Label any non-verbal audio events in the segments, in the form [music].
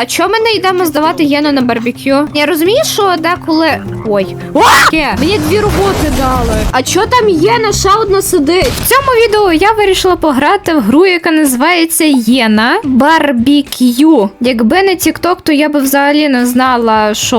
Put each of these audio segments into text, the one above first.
А чому ми не йдемо здавати Єну на барбекю? Я розумію, що деколи. Ой. Ке, Мені дві роботи дали. А що там Єна ще одна сидить? В цьому відео я вирішила пограти в гру, яка називається Єна Барбекю. Якби не TikTok, то я би взагалі не знала, що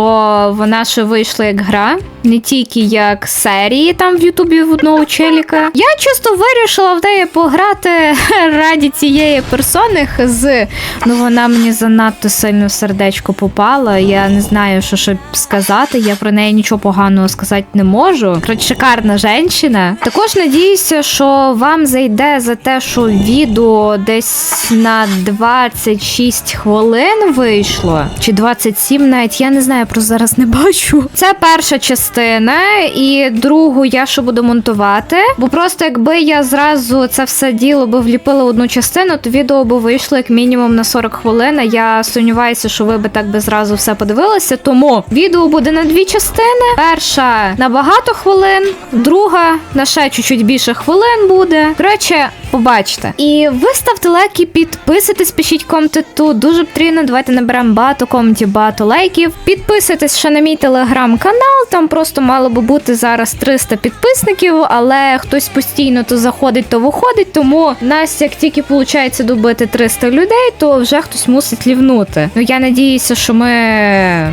вона ще вийшла як гра. Не тільки як серії там в Ютубі в одного челіка. Я чисто вирішила в неї пограти [laughs] раді цієї персони з. Ну вона мені занадто сильно в сердечко попала. Я не знаю, що ще сказати. Я про неї нічого поганого сказати не можу. Коротше, шикарна жінка. Також надіюся, що вам зайде за те, що відео десь на 26 хвилин вийшло. Чи 27 навіть, я не знаю, просто зараз не бачу. Це перша частина, і другу я ще буду монтувати. Бо просто якби я зразу це все діло би вліпила одну частину, то відео би вийшло як мінімум на 40 хвилин. а Я сумніваюся, що ви би так би зразу все подивилися. Тому відео буде на дві частини. Перша на багато хвилин, друга на ще чуть-чуть більше хвилин буде. Коротше, побачите. І ви ставте лайки, підписуйтесь, пишіть коменти тут. Дуже потрібно. Давайте наберемо багато коментів, багато лайків. Підписуйтесь ще на мій телеграм-канал. Там просто мало би бути зараз 300 підписників, але хтось постійно то заходить, то виходить. Тому нас, як тільки виходить добити 300 людей, то вже хтось мусить лівнути. Ну я надіюся, що ми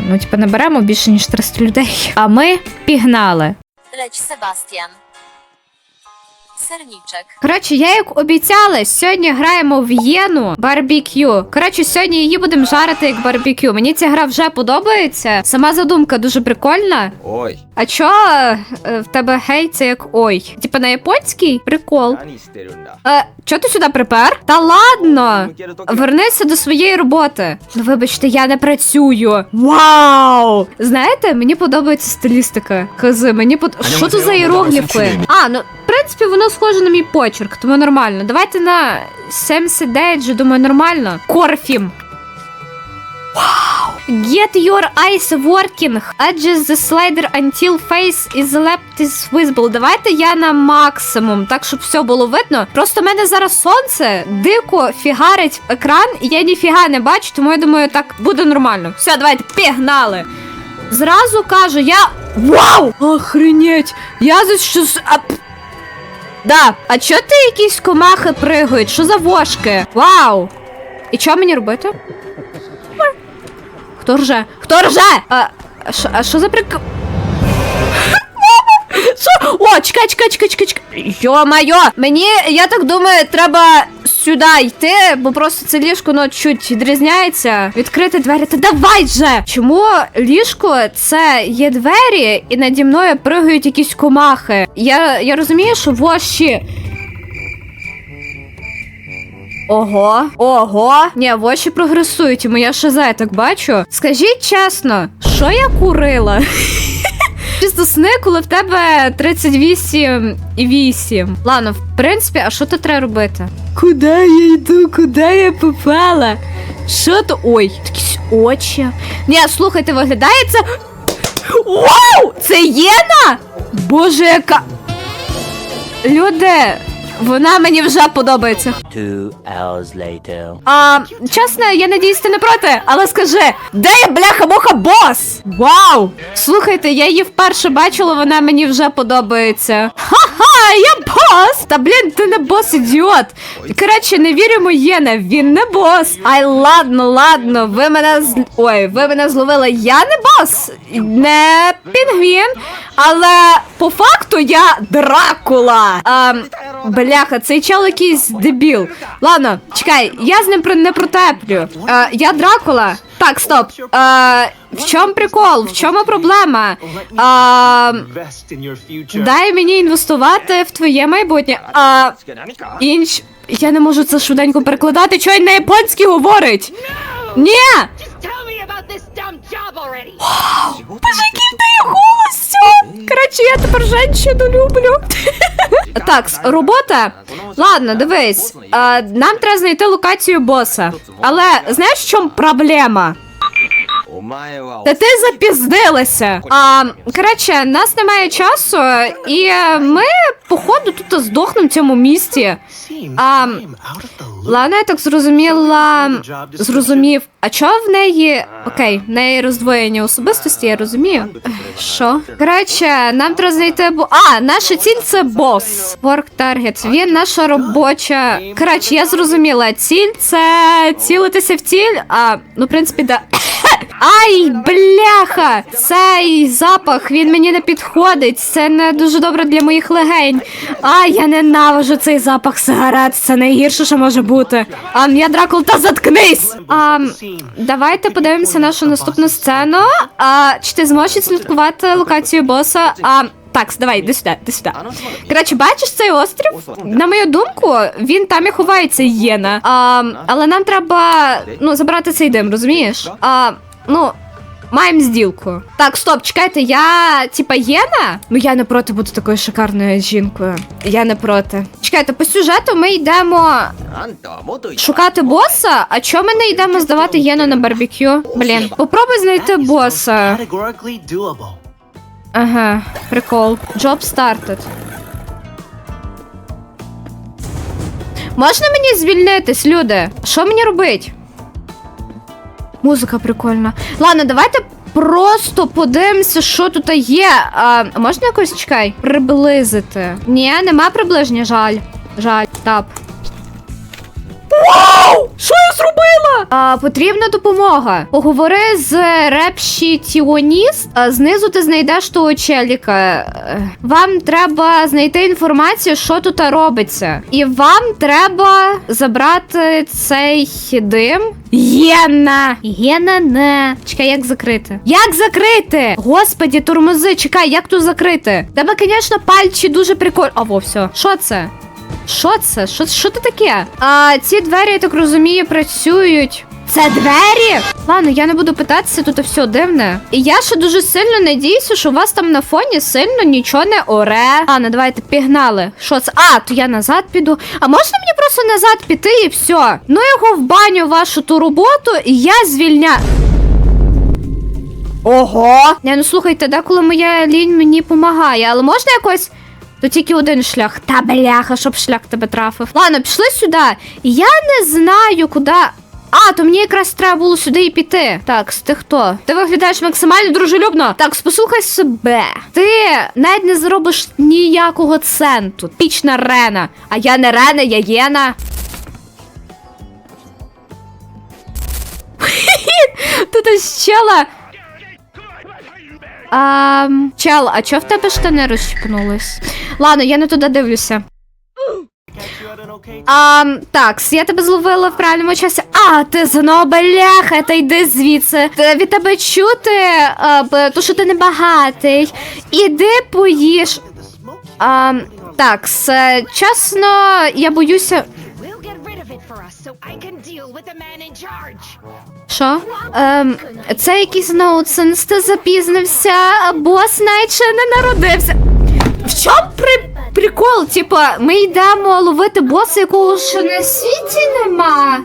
ну типу наберемо більше ніж 300 людей. А ми пігнали. Leć Sebastian сирнічок. Коротше, я як обіцяла, сьогодні граємо в Єну барбікю. Коротше, сьогодні її будемо жарити як барбікю. Мені ця гра вже подобається. Сама задумка дуже прикольна. Ой. А чо е, в тебе гей, це як ой? Типа на японський? Прикол. Е, чо ти сюди припер? Та ладно! Вернися до своєї роботи. Ну вибачте, я не працюю. Вау! Знаєте, мені подобається стилістика. Кази, мені под. Що тут за іерогліфи? А, ну в принципі, воно схоже на мій почерк, тому нормально. Давайте на 79 же, думаю, нормально. Корфім. Вау! Get your eyes working. Adjust the slider until face is left is visible. Давайте я на максимум, так щоб все було видно. Просто в мене зараз сонце дико фігарить в екран, і я ніфіга не бачу, тому я думаю, так буде нормально. Все, давайте, пігнали. Зразу кажу, я. Вау! Охренеть! Я за щось. Да, а чо ти якісь комахи пригають? Що за вошки? Вау! І що мені робити? Хто рже? Хто рже? А, а що за прик... Що? О, чекай, чекай, чекай, чекай, чекай. Йо-майо! Мені, я так думаю, треба сюди йти, бо просто це ліжко, ну, чуть відрізняється. Відкрити двері. Та давай же! Чому ліжко це є двері, і наді мною пригають якісь комахи? Я, я розумію, що воші. Ого, ого. Ні, воші прогресують, і моя шиза, я так бачу. Скажіть чесно, що я курила? [laughs] Чисто сни, коли в тебе 38 і 8. Ладно, в принципі, а що тут треба робити? Куди я йду? Куди я попала? Що то? Ой, якісь очі. Ні, слухайте, виглядає це. Вау! Це Єна? Боже, яка. Люди, вона мені вже подобається. Two hours later. А, чесно, я надіюсь, ти не проти, але скажи, де я бляха-муха бос? Вау! Слухайте, я її вперше бачила, вона мені вже подобається. Ха-ха, я бос! Та блін, ти не бос, ідіот. Коротше, не віримо Єне, він не бос. Ай, ладно, ладно, ви мене з... Ой, ви мене зловили. Я не бос, не пінгвін, але по факту я Дракула. А, бляха, цей чел якийсь дебіл. Ладно, чекай, я з ним не протеплю. А, я Дракула. Так, стоп. А, в чому прикол? В чому проблема? А, future. дай мені інвестувати в твоє майбутнє. А, інш... Я не можу це швиденько перекладати, що він на японській говорить. Ні! Tell me about this dumb job already! Боже, який в неї голос! все. Коротше, я тепер женщину люблю. [laughs] Так, робота. Ладно, дивись. Нам треба знайти локацію боса. Але знаєш, в чому проблема? Та ти запізнилася. А, коротше, нас немає часу, і е, ми, походу, тут здохнемо в цьому місті. А, Ладно, я так зрозуміла. Зрозумів. А чого в неї. Окей, в неї роздвоєння особистості, я розумію. Що? Коротше, нам треба знайти бо. А, наша ціль це бос. Work target. Він наша робоча. Коротше, я зрозуміла. Ціль це цілитися в ціль. А, ну, в принципі, да. Ай, бляха! Цей запах, він мені не підходить. Це не дуже добре для моїх легень. Ай, я ненавижу цей запах сигарет. Це найгірше, що може бути. А, я Дракул, та заткнись! А, давайте подивимося нашу наступну сцену. А, чи ти зможеш слідкувати локацію боса? А, так, давай, іди сюди, іди сюди. Коротше, бачиш цей острів? На мою думку, він там і ховається єна. А, але нам треба ну, забрати цей дим, розумієш? А, ну. Маємо зділку. Так, стоп, чекайте, я типа єна? Ну я не проти бути такою шикарною жінкою. Я не проти. Чекайте, по сюжету ми йдемо шукати боса. А чому ми не йдемо здавати єну на барбекю? Блін, попробуй знайти боса. Ага, прикол. Job started. Можна мені звільнитись, люди? Що мені робить? Музика прикольна. Ладно, давайте просто подивимося, що тут є. А, можна якось чекай? Приблизити. Ні, нема приближення, жаль. Жаль, тап. Вау! Що я зробила? А, потрібна допомога. Поговори з репші Тіоніст. А, знизу ти знайдеш того челіка. Е, Вам треба знайти інформацію, що тут робиться. І вам треба забрати цей дим. Єна! Єна не. Чекай, як закрити? Як закрити? Господі, тормози, чекай, як тут закрити? Тебе, звісно, пальчі дуже прикольно. А, во, все. Що це? Що це? Що, що це таке? А ці двері, я так розумію, працюють. Це двері? Ладно, я не буду питатися, тут все дивне. І я ще дуже сильно надіюся, що у вас там на фоні сильно нічого не оре. Ладно, давайте пігнали. Що це? А, то я назад піду. А можна мені просто назад піти і все? Ну його в баню вашу ту роботу, і я звільня. Ого! Не, ну слухайте, деколи моя лінь мені допомагає, але можна якось. То тільки один шлях. Та бляха, щоб шлях тебе трафив. Ладно, пішли сюди. Я не знаю, куди. А, то мені якраз треба було сюди і піти. Так, ти хто? Ти виглядаєш максимально дружелюбно. Так, послухай себе. Ти навіть не заробиш ніякого центу. Пічна Рена. А я не Рена, я Єна. [laughs] Тут ось чела. А, чел, а чого в тебе штани розчіпнулись? Ладно, я не туди дивлюся. А, так, я тебе зловила в правильному часі. А, ти знову бляха, та йди звідси. Від тебе чути, а, то що ти небагатий. Іди поїж. А, так, чесно, я боюся. Що? Ем, це якийсь ноутсенс, ти запізнився, бос навіть ще не народився. В чому при... прикол? Типа, ми йдемо ловити боса, якого ще на світі нема.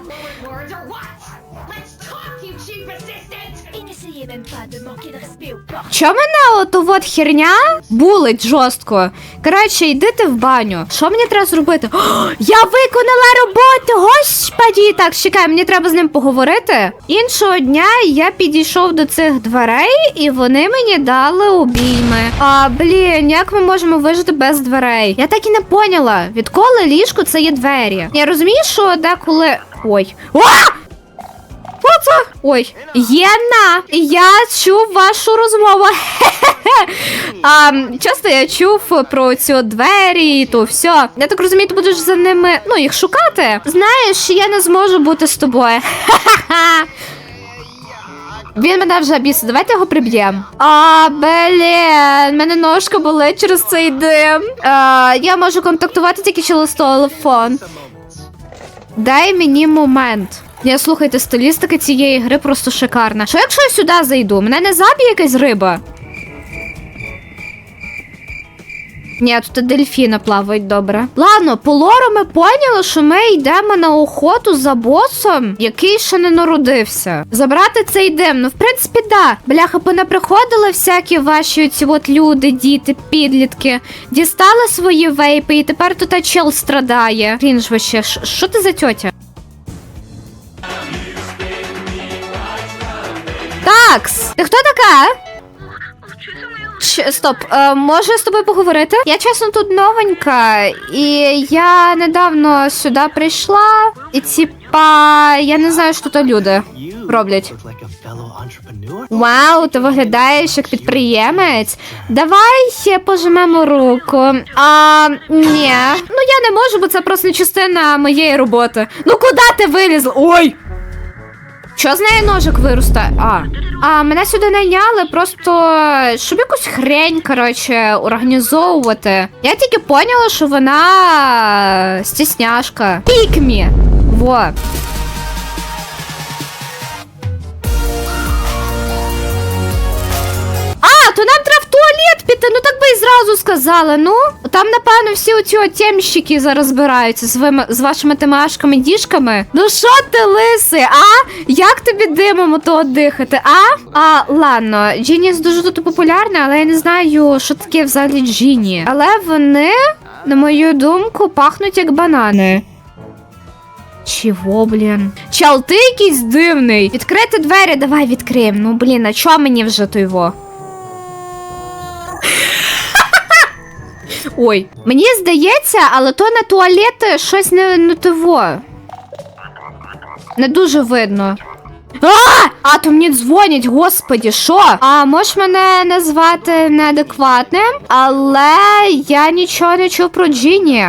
Чо мене ото от херня булить жорстко? Коротше, йди ти в баню. Що мені треба зробити? О, я виконала роботу! Господі! Так, чекай, мені треба з ним поговорити. Іншого дня я підійшов до цих дверей, і вони мені дали обійми. А блін, як ми можемо вижити без дверей? Я так і не поняла, відколи ліжко це є двері. Я розумію, що деколи. Ой. А! Оце? Ой, Єна, я чув вашу розмову. [laughs] а, часто я чув про ці двері і то все. Я так розумію, ти будеш за ними, ну, їх шукати. Знаєш, я не зможу бути з тобою. [laughs] Він мене вже бісить, давайте його приб'ємо. А, блін, мене ножка болить через цей дим. А, я можу контактувати тільки через телефон. Дай мені момент. Я слухайте, стилістика цієї гри просто шикарна. Що якщо я сюди зайду? Мене не заб'є якась риба? Ні, тут дельфіни плавають добре. Ладно, по лору ми поняли, що ми йдемо на охоту за босом, який ще не народився. Забрати цей дим. Ну, в принципі, да. Бляха, понаприходили всякі ваші ці от люди, діти, підлітки, дістали свої вейпи, і тепер тут чел страдає. Він ж вообще, що ти за тьотя? Такс, ти хто така? Щ- Стоп, е, можу з тобою поговорити? Я чесно тут новенька, і я недавно сюди прийшла, і типа, я не знаю, що тут люди роблять. Вау, ти виглядаєш як підприємець. Давай ще пожмемо руку. А, ні. Ну я не можу, бо це просто не частина моєї роботи. Ну куди ти вилізла? Ой! Що з неї ножик виросте? А. А мене сюди найняли просто, щоб якусь хрень, коротше, організовувати. Я тільки поняла, що вона стісняшка. Пікмі. Во. Туалет. Ну так би і зразу сказали. Ну, там, напевно, всі оці отємщики зараз збираються з, вими, з вашими тимашками, діжками. Ну що ти лисий, а? Як тобі димом ото дихати, а? А, ладно, Джініс дуже тут популярна, але я не знаю, що таке взагалі Джіні. Але вони, на мою думку, пахнуть як банани. Чого, блін? Чал, ти якийсь дивний. Відкрити двері, давай відкриємо. Ну, блін, а чого мені вже то його? Ой, мені здається, але то на туалети щось не, не того. Не дуже видно. А! А, то мені дзвонять, господі, що? А можеш мене назвати неадекватним, але я нічого не чув про Джині.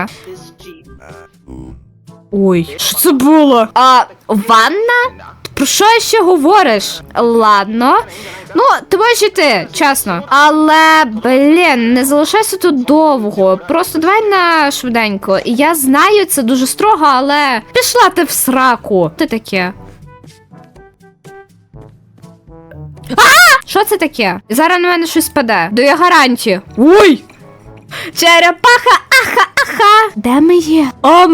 Ой, що це було? А ванна? Про що ще говориш? Ладно. Ну, ти можеш іти, чесно. Але, блін, не залишайся тут довго. Просто давай на швиденько. Я знаю, це дуже строго, але пішла ти в сраку. Ти таке. А! Що це таке? Зараз на мене щось паде. Даю гарантію. Ой! Черепаха, аха, аха. Де ми є? О,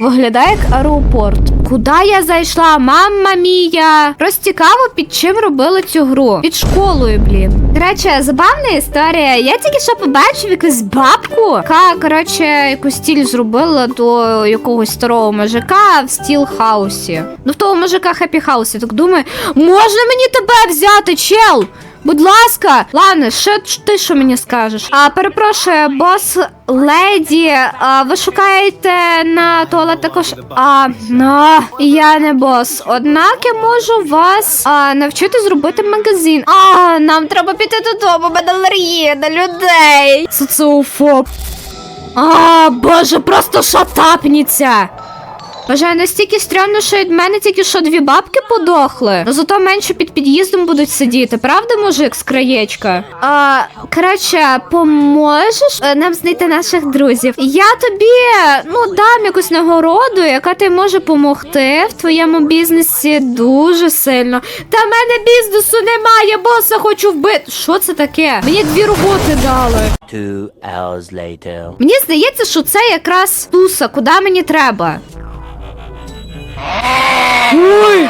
Виглядає як аеропорт. Куди я зайшла? Мамма мія! Розцікаво, під чим робили цю гру. Під школою, блін. Коротше, забавна історія. Я тільки що побачив якусь бабку, яка, коротше, якусь стіль зробила до якогось старого мужика в стіл хаусі. Ну, в того мужика хеппі хаусі. Так думаю, можна мені тебе взяти, чел? Будь ласка, ладно, що ти що мені скажеш? А перепрошую, бос леді, а, ви шукаєте на туалет також. А на я не бос. Однак я можу вас а, навчити зробити магазин. А нам треба піти додому, мене на людей. Соціофоб. А, боже, просто шатапніться. Боже, настільки стрьомно, що від мене тільки що дві бабки подохли. Ну зато менше під під'їздом будуть сидіти, правда, мужик з краєчка? А, коротше, поможеш е, нам знайти наших друзів? Я тобі ну дам якусь нагороду, яка ти може допомогти в твоєму бізнесі дуже сильно. Та в мене бізнесу немає, боса хочу вбити. Що це таке? Мені дві роботи дали. Two hours later. Мені здається, що це якраз туса, куди мені треба. Ой!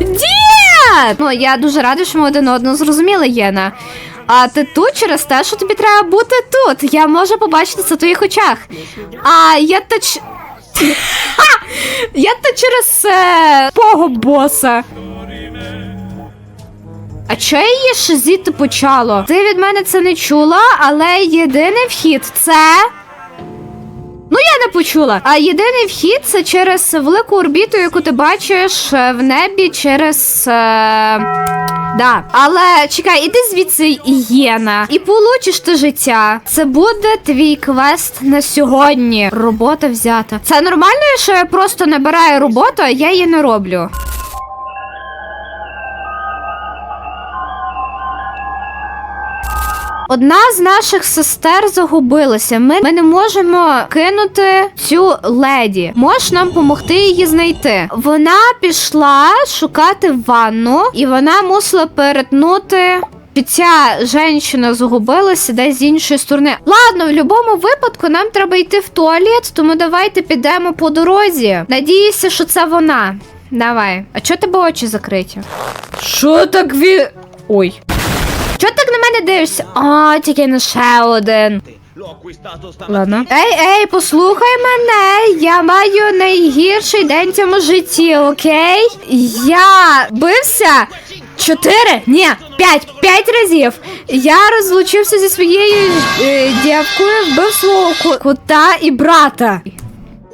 Дід! Ну, я дуже рада, що ми один одного зрозуміли, Єна. А ти тут через те, що тобі треба бути тут. Я можу побачити це в твоїх очах. А я то ч... [laughs] Я то через е... того боса. А чого її шизіти почало? Ти від мене це не чула, але єдиний вхід це. Ну, я не почула. А єдиний вхід це через велику орбіту, яку ти бачиш е, в небі через. Е... Да. Але чекай, іди звідси, Єна, і получиш ти життя. Це буде твій квест на сьогодні. Робота взята. Це нормально, що я просто набираю роботу, а я її не роблю. Одна з наших сестер загубилася. Ми, ми не можемо кинути цю леді. Можеш нам допомогти її знайти? Вона пішла шукати ванну, і вона мусила перетнути. Чи Ця жінка загубилася десь з іншої сторони. Ладно, в будь-якому випадку нам треба йти в туалет, тому давайте підемо по дорозі. Надіюся, що це вона. Давай. А чого тебе очі закриті? Що так ві. Ой. Чого так на мене дивишся? А, тільки не ще один. Ладно. Ей, ей, послухай мене. Я маю найгірший день в цьому житті, окей? Я бився чотири, ні, п'ять, п'ять разів. Я розлучився зі своєю е, дівкою, вбив свого ку- кота і брата.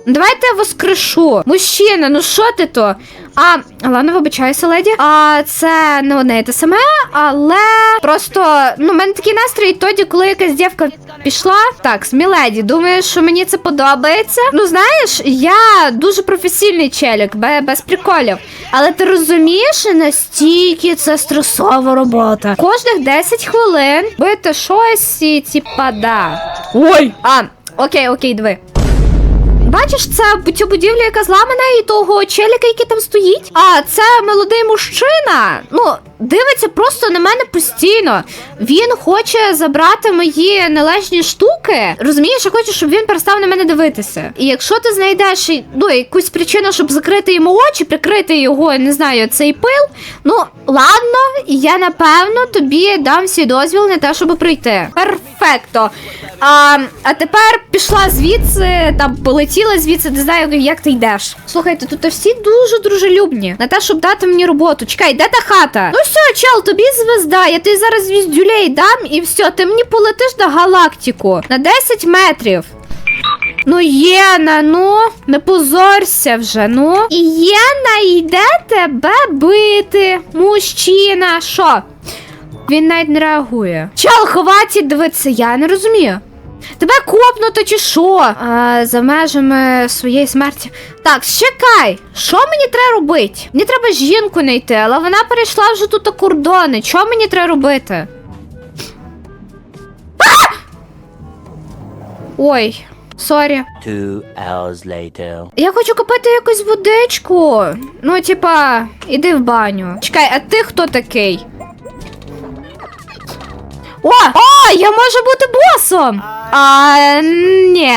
Давайте воскрешу. Мужчина, ну що ти то? А, ладно, вибачаюся, леді. А це не одне і те саме, але просто ну, в мене такий настрій тоді, коли якась дівка пішла. Так, сміледі, думаєш, що мені це подобається? Ну знаєш, я дуже професійний челік, без приколів. Але ти розумієш, настільки це стресова робота. Кожних 10 хвилин бити щось і типа да. Ой! А, окей, окей, диви. Бачиш, це цю будівлю, яка зламана, і того челіка, який там стоїть. А це молодий мужчина. Ну, дивиться просто на мене постійно. Він хоче забрати мої належні штуки. Розумієш, я хочу, щоб він перестав на мене дивитися. І якщо ти знайдеш ну, якусь причину, щоб закрити йому очі, прикрити його, не знаю, цей пил. Ну, ладно, я напевно тобі дам свій дозвіл на те, щоб прийти. Перфекто. А, а тепер пішла звідси, там полетіла звідси, не знаю, як ти йдеш. Слухайте, тут всі дуже дружелюбні на те, щоб дати мені роботу. Чекай, де та хата? Ну все, чел, тобі звезда. Я тобі зараз звіздюлей дам і все, ти мені полетиш на галактику на 10 метрів. Ну, Єна, ну, не позорся вже, ну. І Єна йде тебе бити. Мужчина, що? Він навіть не реагує. Чел, хватить дивитися, я не розумію. Тебе копнуто чи що? А, за межами своєї смерті. Так, чекай, що мені треба робити? Мені треба жінку знайти, але вона перейшла вже тут кордони. Що мені треба робити? А! Ой, сорі. Two hours later. Я хочу купити якусь водичку. Ну, типа, іди в баню. Чекай, а ти хто такий? О! О, я можу бути босом! А, ні.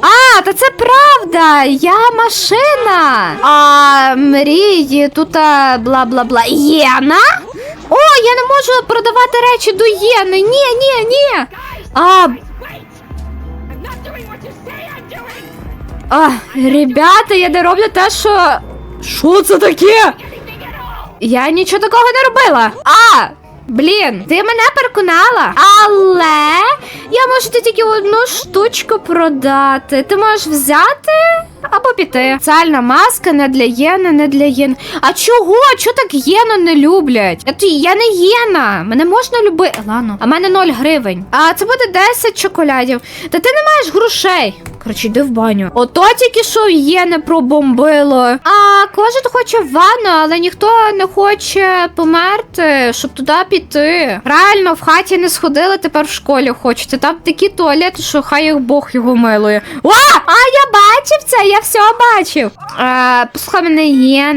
А, та це правда! Я машина! А мрії тут а, бла-бла-бла. Єна? О, я не можу продавати речі до Єни. Ні, ні, ні. А, а, ребята, я не роблю те, що. Що це таке? Я нічого такого не робила. А! Блін, ти мене переконала. Але я можу тільки одну штучку продати. Ти можеш взяти або піти. Спеціальна маска не для Єни, не для Єни. А чого? Чого так Єну не люблять? Я, я не Єна. Мене можна любити. Ладно, а мене 0 гривень. А це буде 10 чоколядів. Та ти не маєш грошей. Коротше, йди в баню. Ото тільки що є пробомбило. А кожен хоче в ванну, але ніхто не хоче померти, щоб туди піти. Реально, в хаті не сходили, тепер в школі хочете. Там такі туалети, що хай їх Бог його милує. О! А я бачив це, я все бачив. А, послухай мене є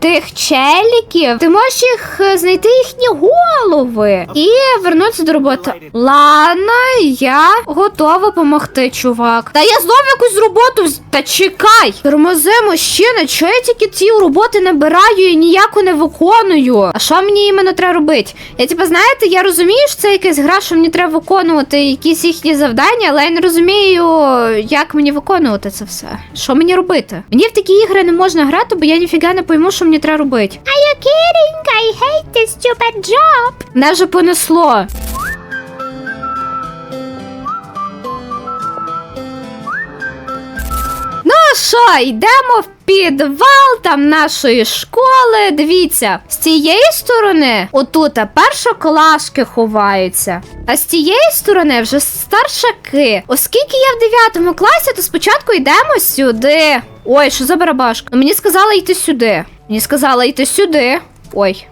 тих челіків. Ти можеш їх е, знайти їхні голови і вернутися до роботи. Ладно, я готова допомогти, чувак. Та я знов якусь роботу. Та чекай! Тормози, мужчина, чого я тільки ці роботи набираю і ніяку не виконую? А що мені іменно треба робити? Я типа, знаєте, я розумію, що це якась гра, що мені треба виконувати якісь їхні завдання, але я не розумію, як мені виконувати це все. Що мені робити? Мені в такі ігри не можна грати, бо я ніфіга не пойму, що мені треба робити. А я киренька, I hate this stupid job. Мене вже понесло. Ну що, йдемо в підвал там нашої школи. Дивіться, з цієї сторони отут першоклашки ховаються. А з цієї сторони вже старшаки. Оскільки я в 9 класі, то спочатку йдемо сюди. Ой, що за барабашка? Ну, Мені сказали йти сюди. Мені сказали йти сюди. Ой.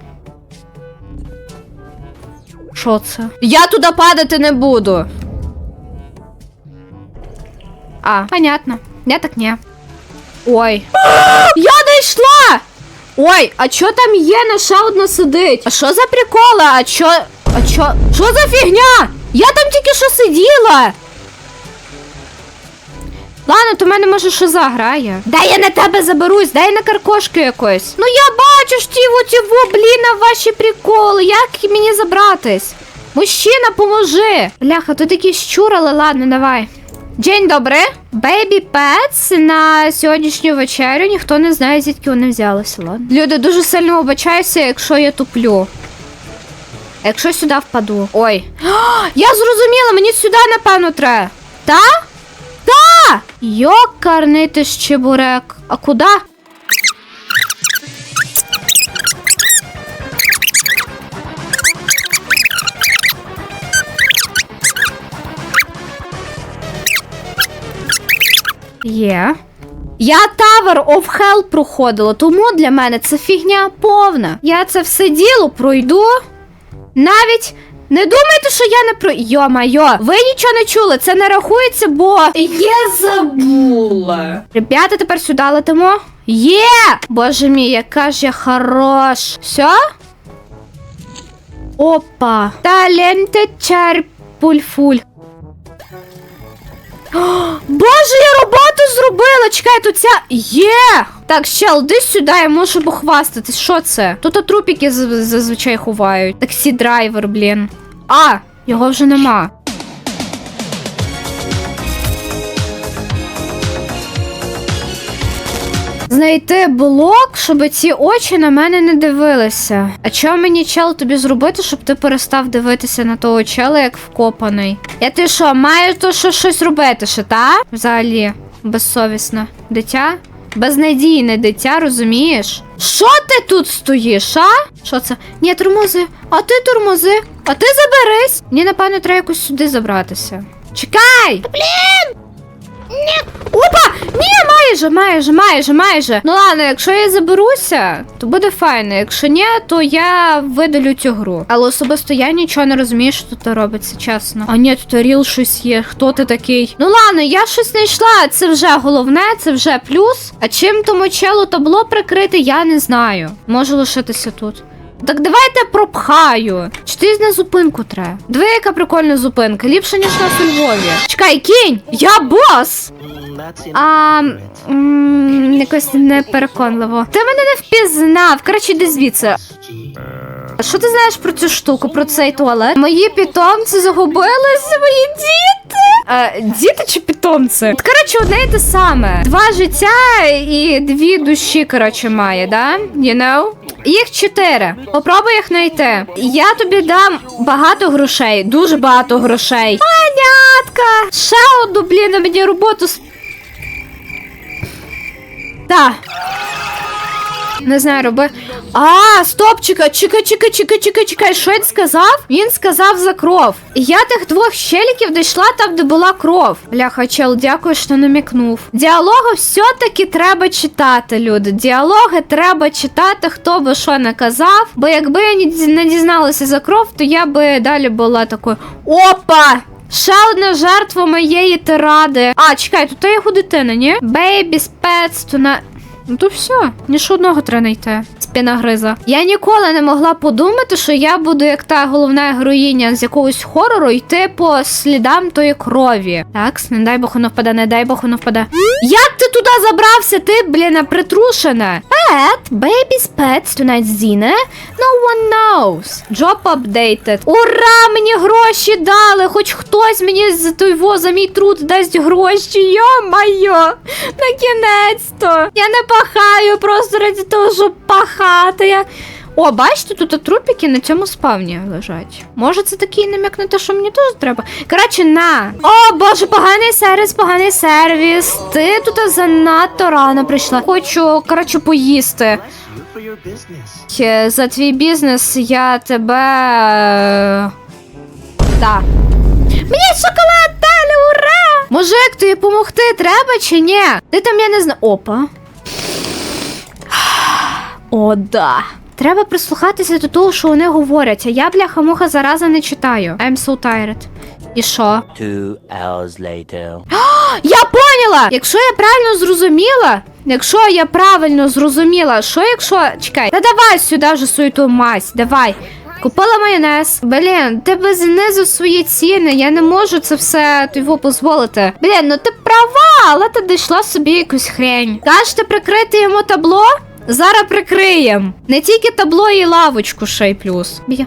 Що це? Я туди падати не буду. А, понятно. Я так не. Ой. Я дійшла! Ой, а чо там є на ще одна сидить? А що за приколи? А чо. А чо. Що за фігня? Я там тільки що сиділа. Ладно, то в мене може що заграє. Дай я на тебе заберусь, дай на каркошки якось. Ну я бачу ж ті оті во, блін, ваші приколи. Як мені забратись? Мужчина, поможи. Бляха, тут якісь щурали, ладно, давай. День добрий. Бейбі Pets на сьогоднішню вечерю ніхто не знає, звідки вони взялися. Ладно. Люди, дуже сильно вибачаюся, якщо я туплю. Якщо сюди впаду. Ой. [gasps] Я зрозуміла, мені сюди, напевно, треба. Та? Та! Йокарний ти ж чебурек. А куди? Є. Я Tower of Hell проходила, тому для мене це фігня повна. Я це все діло пройду. Навіть не думайте, що я не про. Йо-майо, ви нічого не чули, це не рахується, бо я забула. Ребята, тепер сюди летимо. Є! Боже мій, яка ж я хорош. Все? Опа. Таленте чарпульфуль. [gasps] Боже, я роботу зробила! Чекай, тут ця. Є! Так, ще іди сюди, я можу похвастатись. Що це? Тут трупіки зазвичай ховають. Таксі драйвер, блін. А, його вже нема. Знайти блок, щоб ці очі на мене не дивилися. А чого мені чел тобі зробити, щоб ти перестав дивитися на того чела, як вкопаний? Я ти що, маю то що щось робити, ще, та? Взагалі, безсовісне дитя? Безнадійне дитя, розумієш? Що ти тут стоїш, а? Що це? Ні, тормози. А ти тормози. А ти заберись. Мені, напевно, треба якось сюди забратися. Чекай! Блін! Ні! Опа! Ні, майже, майже, майже, майже. Ну ладно, якщо я заберуся, то буде файно. Якщо ні, то я видалю цю гру. Але особисто я нічого не розумію, що тут робиться, чесно. А ні, тут ріл щось є. Хто ти такий? Ну ладно, я щось знайшла. Це вже головне, це вже плюс. А чим тому челу табло прикрити, я не знаю. Можу лишитися тут. Так давайте пропхаю. Чи ти на зупинку треба? Диви, яка прикольна зупинка. Ліпше, ніж нас у Львові. Чекай, кінь! Я бос! А, м, якось непереконливо. Ти мене не впізнав. Коротше, йди звідси. Що ти знаєш про цю штуку, про цей туалет? Мої питомці загубилися, мої діти. Е, діти чи питомці? От, Коротше, одне і те саме. Два життя і дві душі, коротше, має, да? You know? Їх чотири. Попробуй їх знайти. Я тобі дам багато грошей, дуже багато грошей. Понятка! Ще одну, блін, мені роботу. Так. Не знаю, роби. А, стоп, чекай, чекай, чекай, чекай, чекай, чекай. Що він сказав? Він сказав за кров. Я тих двох щеліків дійшла там, де була кров. Бляха, чел, дякую, що намікнув. Діалоги все-таки треба читати, люди. Діалоги треба читати, хто би що не казав. Бо якби я не дізналася за кров, то я би далі була такою. Опа! Ще одна жертва моєї тиради. А, чекай, тут є його дитина, ні? Бейбі, спец, то на. Ну то все, ні одного треба знайти. Спінагриза. Я ніколи не могла подумати, що я буду як та головна героїня з якогось хорору йти по слідам тої крові. Так, не дай Бог воно впаде, не дай Бог воно впаде. Як ти туди забрався? Ти, блін, притрушена. Pet, baby's pets tonight's dinner. No one knows. Job updated. Ура! Мені гроші дали! Хоч хтось мені з той во за мій труд дасть гроші. Йо-майо! На кінець-то. Я не пахаю просто раді того, щоб пахати. Я... О, бачите, тут трупики на цьому спавні лежать. Може, це такий намік на те, що мені теж треба. Коротше, на. О, боже, поганий сервіс, поганий сервіс. Ти тут занадто рано прийшла. Хочу, коротше, поїсти. Е, За твій бізнес я тебе. е, Да. Мені шоколад дали, ура! Мужик, тобі допомогти треба чи ні? Ти там я не знаю. Опа. О, да. Треба прислухатися до того, що вони говорять, а я, бляха-муха, зараза не читаю. I'm so tired. І що? Two hours later. Я поняла! Якщо я правильно зрозуміла, якщо я правильно зрозуміла, що якщо. Чекай, та давай сюди вже свою ту мазь, давай. Купила майонез. Блін, ти би знизив свої ціни, я не можу це все тобі дозволити. Блін, ну ти права, але ти дійшла собі якусь хрень. Кажете, прикрити йому табло? Зараз прикриєм. Не тільки табло і лавочку ще й плюс. Я,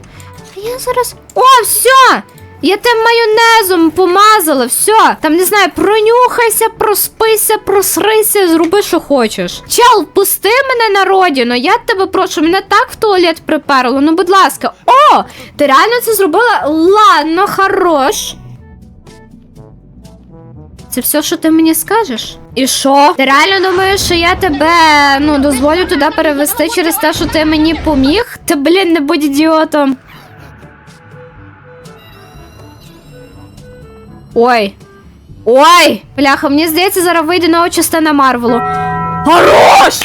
я зараз. О, все! Я тим майонезом помазала, все. Там не знаю, пронюхайся, проспися, просрися, зроби, що хочеш. Чел, пусти мене на родину. Я тебе прошу, мене так в туалет приперло. Ну, будь ласка. О! Ти реально це зробила? Ладно, хорош. Це все, що ти мені скажеш? І що? Ти реально думаєш, що я тебе ну дозволю туди перевести через те, що ти мені поміг? Ти, блін, не будь ідіотом. Ой. Ой! Бляха, мені здається, зараз вийде нова частина Марвелу. Хорош!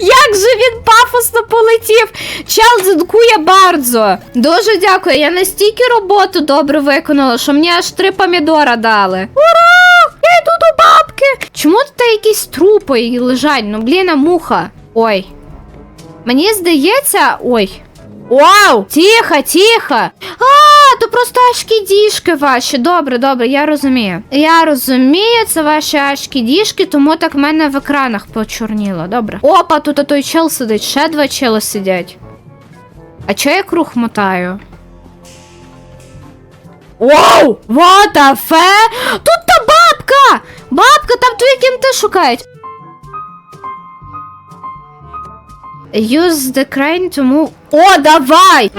Як же він пафосно полетів! Чел дзинкує бардзо. Дуже дякую. Я настільки роботу добре виконала, що мені аж три помідора дали. Ура! Я йду до бабки! Чому тут якісь трупи лежать? Ну, блін, муха. Ой. Мені здається. Ой. Вау! Тихо, тихо! А, то просто ашкі діжки ваші. Добре, добре, я розумію. Я розумію, це ваші ашкі діжки, тому так в мене в екранах почорніло. Добре. Опа, тут той чел сидить, ще два чела сидять. А чого я круг мотаю? Вау! What the fuck? Тут та бабка! Бабка, там твої кінти шукають. Use the crane тому. О, давай!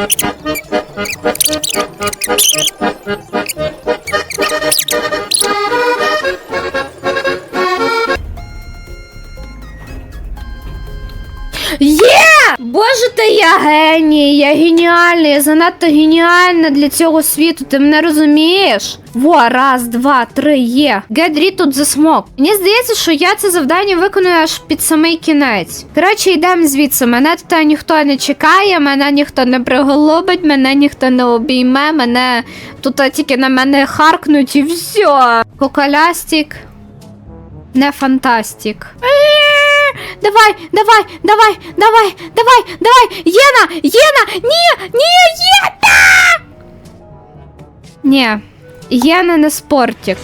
Є! Боже, ти я геній, я геніальний, я занадто геніальна для цього світу, ти мене розумієш? Во, раз, два, три, є. Of the smoke. Мені здається, що я це завдання виконую аж під самий кінець. Коротше, йдемо звідси. Мене тут ніхто не чекає, мене ніхто не приголубить, мене ніхто не обійме, мене тут тільки на мене харкнуть і все. Коколястік. Не фантастик. Е, Давай, давай, давай, давай, давай, давай! Єна! Єна! Ні! Ні, Єна! Ні. Єна не спортик.